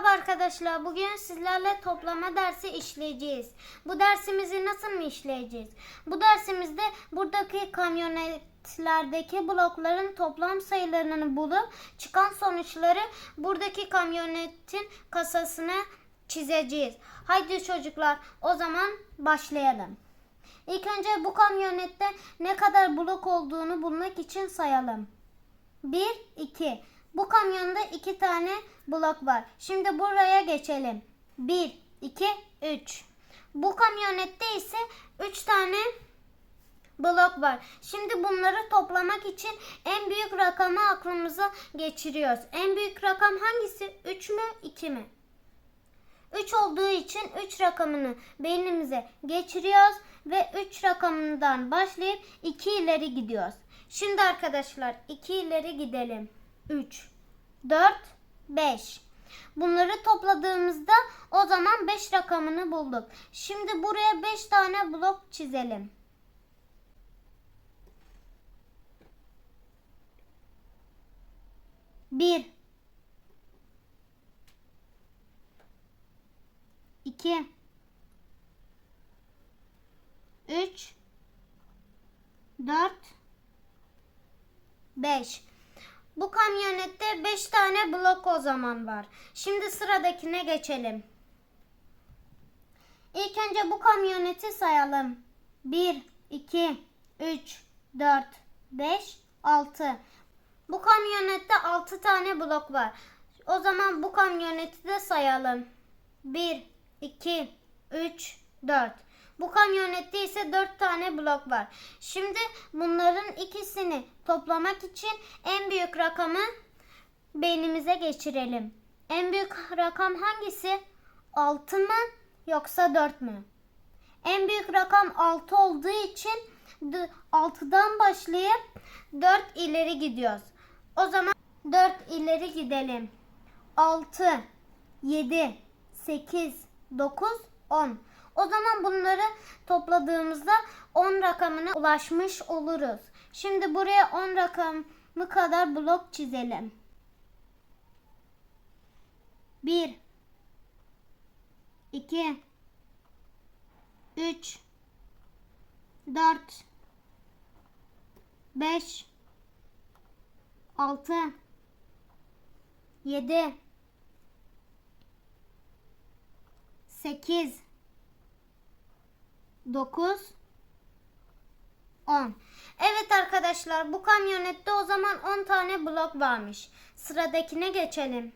Merhaba arkadaşlar. Bugün sizlerle toplama dersi işleyeceğiz. Bu dersimizi nasıl mı işleyeceğiz? Bu dersimizde buradaki kamyonetlerdeki blokların toplam sayılarını bulup çıkan sonuçları buradaki kamyonetin kasasına çizeceğiz. Haydi çocuklar o zaman başlayalım. İlk önce bu kamyonette ne kadar blok olduğunu bulmak için sayalım. 1, 2. Bu kamyonda iki tane blok var. Şimdi buraya geçelim. 1, 2, 3. Bu kamyonette ise 3 tane blok var. Şimdi bunları toplamak için en büyük rakamı aklımıza geçiriyoruz. En büyük rakam hangisi? 3 mü 2 mi? 3 olduğu için 3 rakamını beynimize geçiriyoruz ve 3 rakamından başlayıp 2 ileri gidiyoruz. Şimdi arkadaşlar 2 ileri gidelim. 3, 4, 5. Bunları topladığımızda o zaman 5 rakamını bulduk. Şimdi buraya 5 tane blok çizelim. Bir, iki, üç, dört, 5. Bu kamyonette 5 tane blok o zaman var. Şimdi sıradakine geçelim. İlk önce bu kamyoneti sayalım. 1, 2, 3, 4, 5, 6. Bu kamyonette 6 tane blok var. O zaman bu kamyoneti de sayalım. 1, 2, 3, 4. Bu kamyonette ise 4 tane blok var. Şimdi bunların ikisini toplamak için en büyük rakamı beynimize geçirelim. En büyük rakam hangisi? 6 mı yoksa 4 mü? En büyük rakam 6 olduğu için 6'dan başlayıp 4 ileri gidiyoruz. O zaman 4 ileri gidelim. 6, 7, 8, 9, 10. O zaman bunları topladığımızda 10 rakamına ulaşmış oluruz. Şimdi buraya 10 rakamı kadar blok çizelim. 1 2 3 4 5 6 7 8 9 10 Evet arkadaşlar bu kamyonette o zaman 10 tane blok varmış. Sıradakine geçelim.